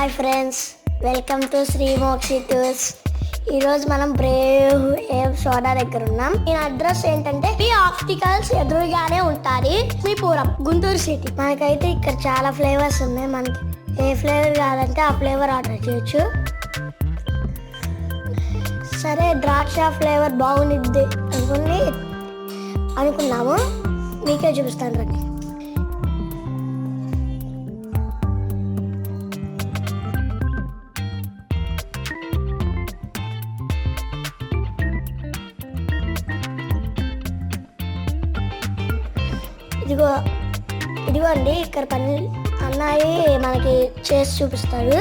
Hi friends welcome to Shri Mokshi tours ఈరోజు మనం Brave ఏవ్ సోడా దగ్గర ఉన్నాం. ఈ అడ్రస్ ఏంటంటే మీ ఆప్టికల్స్ ఎదురుగానే ఉంటుంది పూరం గుంటూరు సిటీ మనకైతే ఇక్కడ చాలా ఫ్లేవర్స్ ఉన్నాయి. మనకి ఏ ఫ్లేవర్ కావాలంటే ఆ ఫ్లేవర్ ఆర్డర్ చేయొచ్చు. సరే ద్రాక్ష ఫ్లేవర్ బాగుండిద్ది అనుకుని అనుకున్నాము. మీకే చూపిస్తాను రండి. ఇదిగో ఇదిగోండి ఇక్కడ పని అన్నాయి మనకి చేసి చూపిస్తారు.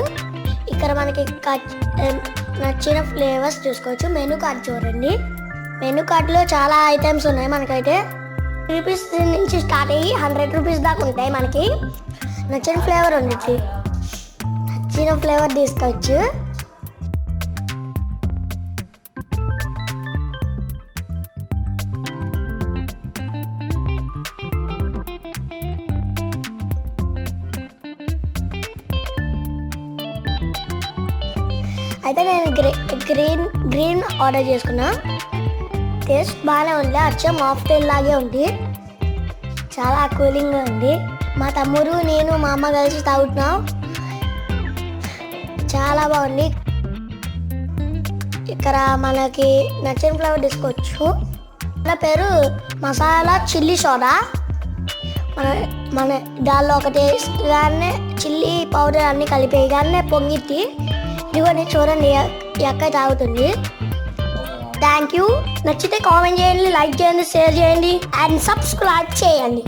ఇక్కడ మనకి నచ్చిన ఫ్లేవర్స్ చూసుకోవచ్చు. మెనూ కార్డ్ చూడండి. మెనూ కార్డ్లో చాలా ఐటమ్స్ ఉన్నాయి మనకైతే. రూపీస్ నుంచి స్టార్ట్ అయ్యి హండ్రెడ్ రూపీస్ దాకా ఉంటాయి మనకి. నచ్చిన ఫ్లేవర్ ఉండొచ్చు నచ్చిన ఫ్లేవర్ తీసుకోవచ్చు అయితే నేను గ్రీ గ్రీన్ గ్రీన్ ఆర్డర్ చేసుకున్నా. టేస్ట్ బాగానే ఉంది. అచ్చం ఆఫ్టైల్ లాగే ఉంది. చాలా కూలింగ్గా ఉంది. మా తమ్ముడు నేను మా అమ్మ కలిసి తాగుతున్నాం. చాలా బాగుంది. ఇక్కడ మనకి నచ్చిన ఫ్లేవర్ తీసుకోవచ్చు. నా పేరు మసాలా చిల్లీ సోడా. మన మన దానిలో ఒకటి వేయగానే చిల్లీ పౌడర్ అన్ని కలిపేయగానే పొంగిద్ది. ఇదిగోని చూడండి ఈ అక్క తాగుతుంది? థ్యాంక్ యూ నచ్చితే కామెంట్ చేయండి లైక్ చేయండి షేర్ చేయండి అండ్ సబ్స్క్రైబ్ చేయండి.